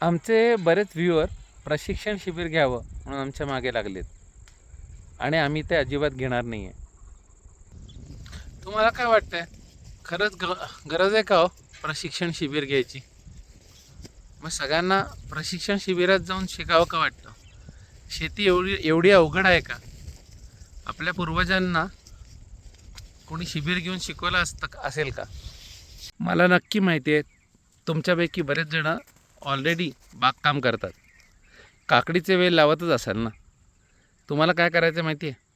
आमचे बरेच व्ह्युअर प्रशिक्षण शिबिर घ्यावं म्हणून आमच्या मागे लागलेत. आणि आम्ही ते अजिबात घेणार नाही आहे तुम्हाला काय वाटतंय? खरंच ग गरज आहे का हो प्रशिक्षण शिबिर घ्यायची? मग सगळ्यांना प्रशिक्षण शिबिरात जाऊन शिकावं का वाटतं? शेती एवढी एवढी अवघड आहे का? आपल्या पूर्वजांना कोणी शिबिर घेऊन शिकवलं असतं असेल का? मला नक्की माहिती आहे. तुमच्यापैकी बरेच जण ऑलरेडी बागकाम करतात. काकडीचे वेल लावतच असाल ना? तुम्हाला काय करायचं माहिती आहे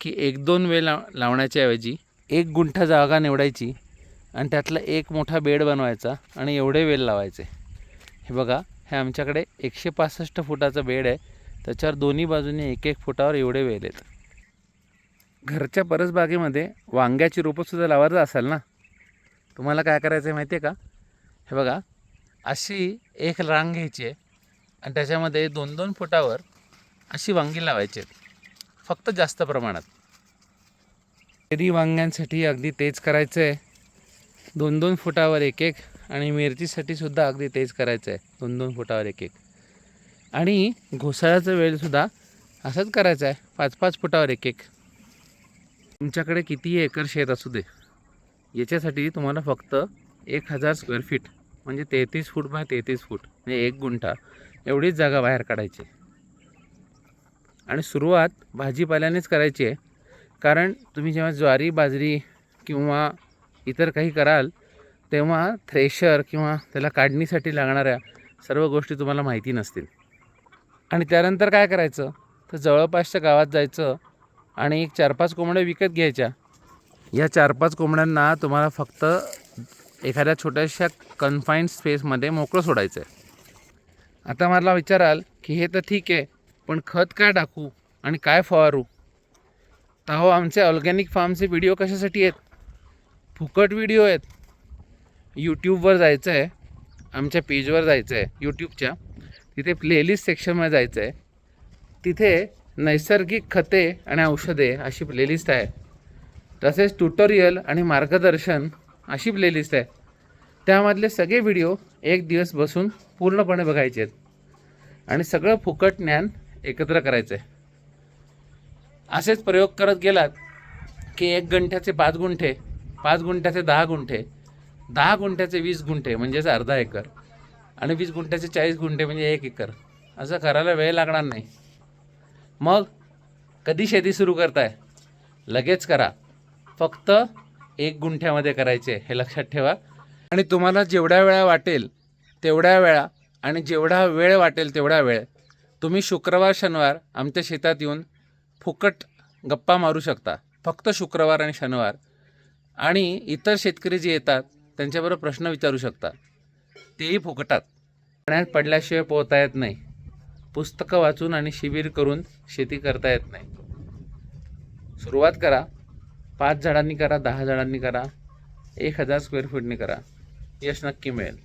की एक दोन वेल लाव लावण्याच्या ऐवजी एक गुंठा जागा निवडायची आणि त्यातला एक मोठा बेड बनवायचा आणि एवढे वेल लावायचे. हे बघा हे आमच्याकडे एकशे पासष्ट फुटाचा बेड आहे. त्याच्यावर दोन्ही बाजूने एक एक फुटावर एवढे वेल आहेत. घरच्या परसबागेमध्ये वांग्याची रोपंसुद्धा लावायचं असाल ना? तुम्हाला काय करायचं आहे माहिती आहे का? हे बघा अशी एक रांग घ्यायची आहे आणि त्याच्यामध्ये दोन दोन फुटावर अशी वांगी लावायची आहेत. फक्त जास्त प्रमाणात. कधी वांग्यांसाठी अगदी तेच करायचं आहे. दोन दोन फुटावर एक एक आणि मिरचीसाठी सुद्धा अगदी तेच करायचं आहे. दोन दोन फुटावर एक एक. आणि घोसाळ्याचा वेळसुद्धा असंच करायचं आहे. पाच पाच फुटावर एक एक. तुमच्याकडे कितीही एकर शेत असू दे? याच्यासाठी तुम्हाला फक्त एक हजार स्क्वेअर फीट म्हणजे तेहतीस फूट बाय तेहतीस फूट म्हणजे एक गुंठा एवढीच जागा बाहेर काढायची. आणि सुरुवात भाजीपाल्यानेच करायची आहे. कारण तुम्ही जेव्हा ज्वारी बाजरी किंवा इतर काही कराल तेव्हा थ्रेशर किंवा त्याला काढणीसाठी लागणाऱ्या सर्व गोष्टी तुम्हाला माहिती नसतील. आणि त्यानंतर काय करायचं? तर जवळपासच्या गावात जायचं आणि एक चार पाच कोंबड्या विकत घ्यायच्या. या चार पाच कोंबड्यांना तुम्हाला फक्त एखाद्या छोट्याशा कन्फाईन स्पेसमध्ये मोकळं सोडायचं आहे आता मला विचाराल की हे तर ठीक आहे पण खत काय टाकू आणि काय फवारू? तर हो आमचे ऑर्गॅनिक फार्मचे व्हिडिओ कशासाठी आहेत? फुकट व्हिडिओ आहेत. यूट्यूबवर जायचं आहे आमच्या पेजवर जायचं आहे यूट्यूबच्या तिथे प्लेलिस्ट सेक्शनमध्ये जायचं आहे तिथे नैसर्गिक खते आणि औषधे अशी प्लेलिस्ट आहे. तसेच ट्युटोरियल आणि मार्गदर्शन अशी प्लेलिस्ट आहे. त्यामधले सगळे व्हिडिओ एक दिवस बसून पूर्णपणे बघायचे आहेत. आणि सगळं फुकट ज्ञान एकत्र करायचं आहे असेच प्रयोग करत गेलात की एक गुंठ्याचे पाच गुंठे पाच गुंठ्याचे दहा गुंठे दहा गुंठ्याचे वीस गुंठे म्हणजेच अर्धा एकर आणि वीस गुंठ्याचे चाळीस गुंठे म्हणजे एक एकर. असं करायला वेळ लागणार नाही. मग कधी शेती सुरू करताय? लगेच करा. फक्त एक गुंठ्यामध्ये करायचे हे लक्षात ठेवा. आणि तुम्हाला जेवढ्या वेळा वाटेल तेवढ्या वेळा आणि जेवढा वेळ वाटेल तेवढा वेळ. तुम्ही शुक्रवार शनिवार आमच्या शेतात येऊन फुकट गप्पा मारू शकता. फक्त शुक्रवार आणि शनिवार. आणि इतर शेतकरी जे येतात त्यांच्याबरोबर प्रश्न विचारू शकता. तेही फुकटात. पाण्यात पडल्याशिवाय पोहता येत नाही. पुस्तकं वाचून आणि शिबिर करून शेती करता येत नाही. सुरुवात करा. पाच झाडांनी करा दहा झाडांनी करा एक हजार स्क्वेअर फूटनी करा. यश नक्की मिळेल.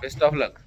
Best of luck